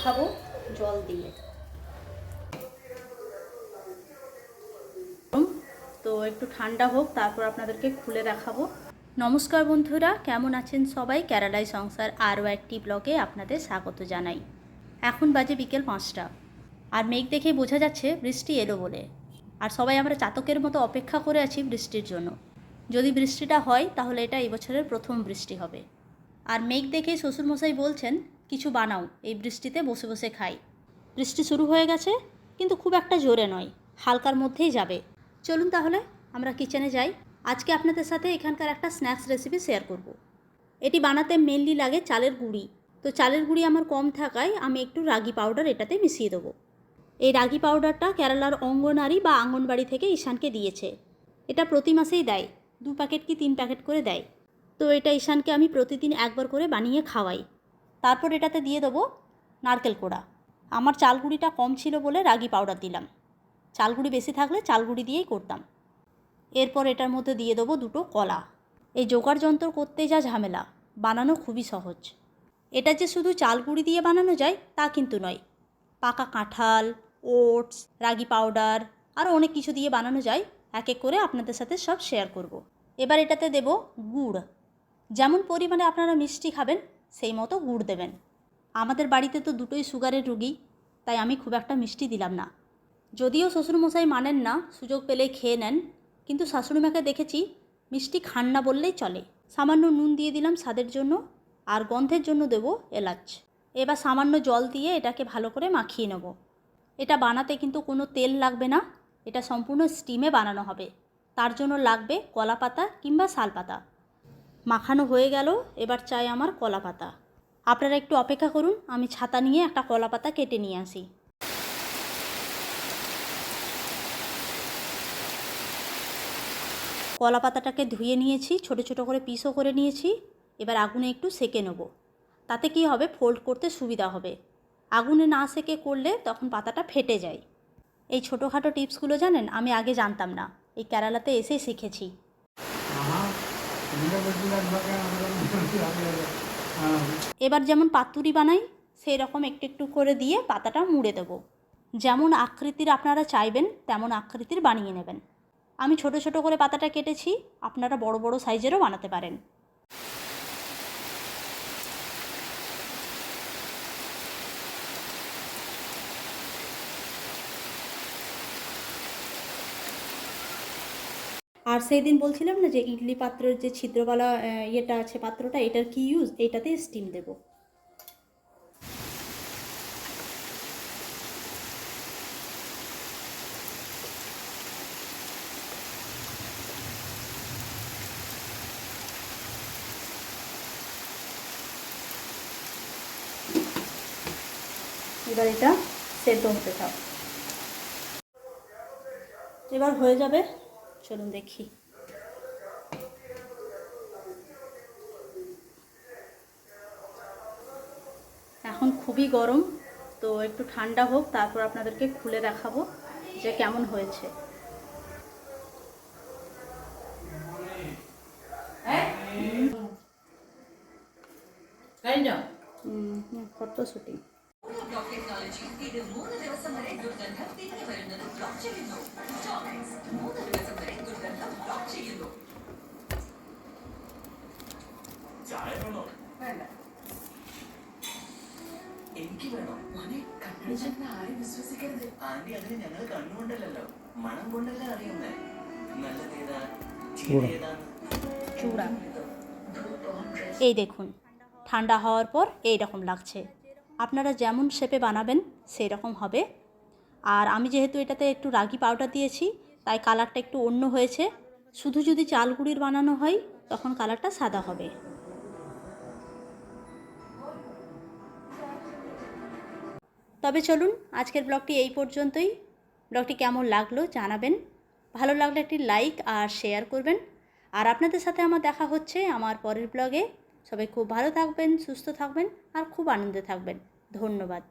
মাখাবো জল দিয়ে। তো একটু ঠান্ডা হোক, তারপর আপনাদেরকে খুলে দেখাবো। নমস্কার বন্ধুরা, কেমন আছেন সবাই? কেরালায় সংসার আরও একটি ব্লগে আপনাদের স্বাগত জানাই। এখন বাজে বিকেল পাঁচটা। আর মেঘ দেখে বোঝা যাচ্ছে বৃষ্টি এলো বলে। আর সবাই আমরা চাতকের মতো অপেক্ষা করে আছি বৃষ্টির জন্য। যদি বৃষ্টিটা হয়, তাহলে এটা এবছরের প্রথম বৃষ্টি হবে। আর মেঘ দেখে শ্বশুরমশাই বলছেন কিছু বানাও, এই বৃষ্টিতে বসে বসে খাই। বৃষ্টি শুরু হয়ে গেছে, কিন্তু খুব একটা জোরে নয়, হালকার মধ্যেই যাবে। চলুন তাহলে, আমরা কিচেনে যাই। আজকে আপনাদের সাথে এখানকার একটা স্ন্যাক্স রেসিপি শেয়ার করব। এটি বানাতে মেনলি লাগে চালের গুঁড়ি। তো চালের গুঁড়ি আমার কম থাকায় আমি একটু রাগি পাউডার এটাতে মিশিয়ে দেবো। এই রাগি পাউডারটা কেরালার অঙ্গনারী বা আঙ্গনবাড়ি থেকে ঈশানকে দিয়েছে। এটা প্রতি মাসেই দেয়, দু প্যাকেট কি তিন প্যাকেট করে দেয়। তো এটা ঈশানকে আমি প্রতিদিন একবার করে বানিয়ে খাওয়াই। তারপর এটাতে দিয়ে দেবো নারকেল কোড়া। আমার চালগুড়িটা কম ছিল বলে রাগি পাউডার দিলাম। চালগুড়ি বেশি থাকলে চালগুড়ি দিয়েই করতাম। এরপর এটার মধ্যে দিয়ে দেবো দুটো কলা। এই জোগাড় যন্ত্র করতে যা ঝামেলা, বানানো খুবই সহজ। এটা যে শুধু চালগুড়ি দিয়ে বানানো যায়, তা কিন্তু নয়। পাকা কাঁঠাল, ওটস, রাগি পাউডার আরও অনেক কিছু দিয়ে বানানো যায় এক এক করে আপনাদের সাথে সব শেয়ার করব। এবার এটাতে দেব গুড়। যেমন পরিমাণে আপনারা মিষ্টি খাবেন সেই মতো গুড় দেবেন। আমাদের বাড়িতে তো দুটোই সুগারের রুগী, তাই আমি খুব একটা মিষ্টি দিলাম না। যদিও শ্বশুরমশাই মানেন না, সুযোগ পেলেই খেয়ে নেন, কিন্তু শাশুড়িমাকে দেখেছি মিষ্টি খান না বললেই চলে। সামান্য নুন দিয়ে দিলাম স্বাদের জন্য, আর গন্ধের জন্য দেব এলাচ। এবার সামান্য জল দিয়ে এটাকে ভালো করে মাখিয়ে নেব। এটা বানাতে কিন্তু কোনো তেল লাগবে না, এটা সম্পূর্ণ স্টিমে বানানো হবে। তার জন্য লাগবে কলা পাতা কিংবা শাল পাতা মাখানো হয়ে গেল, এবার চাই আমার কলা পাতা আপনারা একটু অপেক্ষা করুন, আমি ছাতা নিয়ে একটা কলা পাতা কেটে নিয়ে আসি। কলা পাতাটাকে ধুয়ে নিয়েছি, ছোট ছোট করে পিসও করে নিয়েছি, এবার আগুনে একটু সেকে নেব। তাতে কি হবে ফোল্ড করতে সুবিধা হবে। আগুনে না সেকে করলে তখন পাতাটা ফেটে যায়। এই ছোটোখাটো টিপসগুলো জানেন, আমি আগে জানতাম না। এই কেরালাতে এসে শিখেছি। এবার যেমন পাতুরি বানাই সেই রকম একটু একটু করে দিয়ে পাতাটা মুড়ে দেবো। যেমন আকৃতির আপনারা চাইবেন, তেমন আকৃতির বানিয়ে নেবেন। আমি ছোট ছোট করে পাতাটা কেটেছি, আপনারা বড় বড় সাইজেরও বানাতে পারেন। আর সেই দিন বলছিলাম না যে ইডলি পাত্রের যে ছিদ্রওয়ালা ইয়েটা আছে পাত্রটা, এটার কি ইউজ এইটাতে স্টিম দেব। এবার এটা সেদ্ধ হতে থাক। এবার হয়ে যাবে চলুন দেখি এখন খুবই গরম তো একটু ঠান্ডা হোক তারপর আপনাদেরকে খুলে দেখাবো যে কেমন হয়েছে ফটো শুটিং ചായ വേണോ എനിക്ക് വേണോ ആന്റി അതിന് ഞങ്ങൾ കണ്ണുകൊണ്ടല്ലോ മണം കൊണ്ടല്ല അറിയുന്നേ നല്ലതേതാ ചീരേതാന്ന് চূড়া এই দেখুন ঠান্ডা হওয়ার পর এই রকম লাগছে আপনারা যেমন শেপে বানাবেন সেই রকম হবে আর আমি যেহেতু এটাতে একটু রাগি পাউডার দিয়েছি তাই কালারটা একটু অন্য হয়েছে শুধু যদি চাল গুঁড়ির বানানো হয়, তখন কালারটা সাদা হবে। তবে চলুন, আজকের ব্লগটি এই পর্যন্তই। ব্লগটি কেমন লাগল জানাবেন। ভালো লাগলে একটি লাইক আর শেয়ার করবেন। আর আপনাদের সাথে আমার দেখা হচ্ছে আমার পরের ব্লগে। সবাই খুব ভালো থাকবেন, সুস্থ থাকবেন আর খুব আনন্দে থাকবেন। ধন্যবাদ।